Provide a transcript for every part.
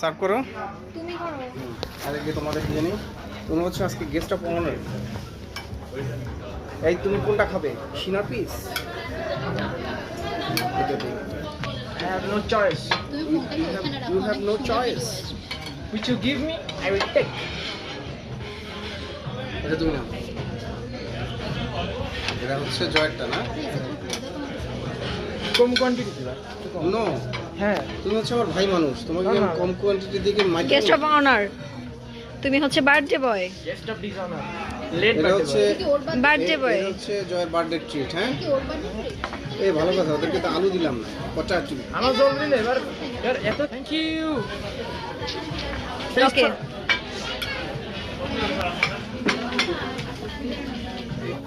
Serve করো। তুমি করো। আজকে তোমাদের দিয়ে নিই তুমি হচ্ছে আজকে গেস্ট অফ অনার এই তুমি কোনটা খাবে? সিনার piece I have no choice. তুমি ফোনটা You have- you have no choice. Which you give me, I will take. এটা তুমি নাও। এটা হচ্ছে জয়েরটা না। কম কোয়ান্টিটি দিবা নো হ্যাঁ। তুমি হচ্ছে আমার ভাই মানুষ তোমাকে আমি কম কোয়ান্টিটি দিকে মাইক গেস্ট অফ অনার তুমি হচ্ছে birthday boy guest of dishonour late এটা হচ্ছে? বার্থডে বয় হচ্ছে জয়ের বার্থডে ট্রিট হ্যাঁ? এই ভালো কথা ওদেরকে তো আলু দিলাম না পচা চুল আমার জলদি নেই এবার এবার এত থ্যাংক ইউ ওকে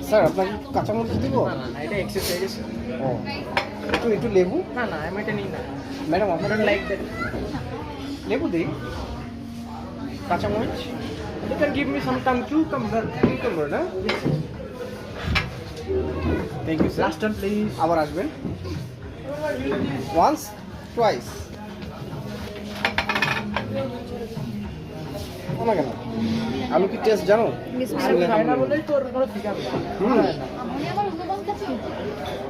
স্যার আপনাকে কাঁচামরিচ দিব? না না না এটা গেছে। ও। একটু একটু লেবু না না আমি এটা নিই না ম্যাডাম আপনার don't like that. লেবু দিই কাঁচামরিচ You can give me some time cucumber. Cucumber না thank you sir Last one, please. আবার আসবেন ওয়ান্স টুয়াইস না কেন আলু কি টেস্ট জানো আমি খাই না বলেই তোর কোনো ঠিকানা। হুম। আমি।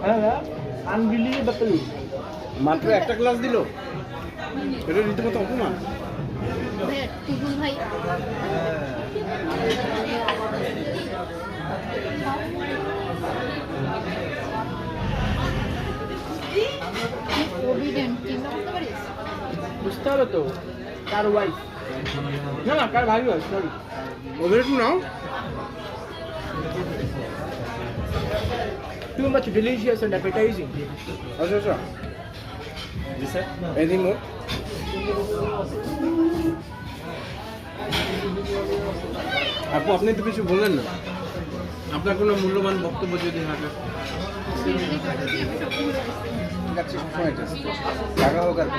হ্যাঁ হ্যাঁ আনবিলিভেবল মাত্র একটা ক্লাস দিল? এটা রীতিমতো অপমান ভাই বুঝতে হবে তো কার ওয়াইফ না না কার ভাই ওয়াইফ সরি ওদের একটু নাও। Too much delicious and appetising আচ্ছা আচ্ছা এদিন মোট আপু আপনি তো কিছু বললেন না। আপনার কোনো মূল্যবান বক্তব্য যদি থাকে। টাকা হোক আর।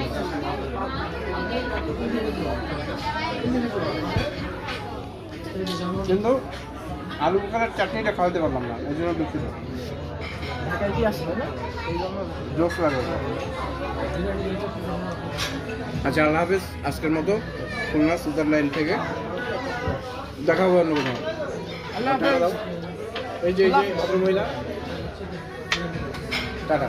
কিন্তু আলু বোখারের চাটনিটা খাওয়াতে পারলাম না এই জন্য দুঃখিত। ঢাকায় কি আসবে না? এই জন্য আচ্ছা আল্লাহ হাফিজ আজকের মতো খুলনা সুইজারল্যান্ড থেকে দেখা হবে অন্য কোথাও। এই যে এই যে ভদ্রমহিলা টাটা।